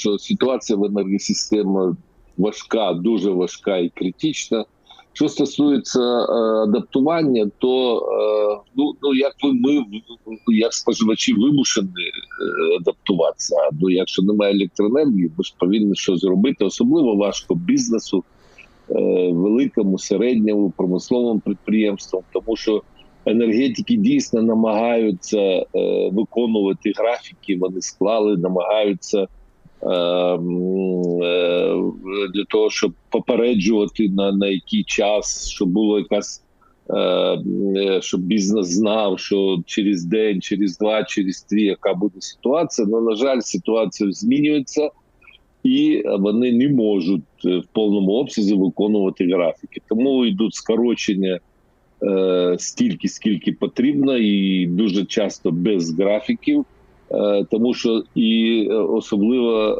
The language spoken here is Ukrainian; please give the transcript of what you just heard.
що ситуація в енергосистемі важка, дуже важка і критична. Що стосується е, адаптування, то е, ну, ну як ви ми як споживачі вимушені е, адаптуватися. Ну якщо немає електроенергії, ви ж повинні щось зробити. Особливо важко бізнесу, великому, середньому, промисловому підприємствам, тому що енергетики дійсно намагаються виконувати графіки. Вони склали, намагаються. Е, м, е, Для того щоб попереджувати на, на який час, щоб було якась е, е, щоб бізнес знав, що через день, через два, через три, яка буде ситуація. Ну на жаль, ситуація змінюється, і вони не можуть е, в повному обсязі виконувати графіки. Тому йдуть скорочення е, стільки, скільки потрібно, і дуже часто без графіків, тому що і е, особливо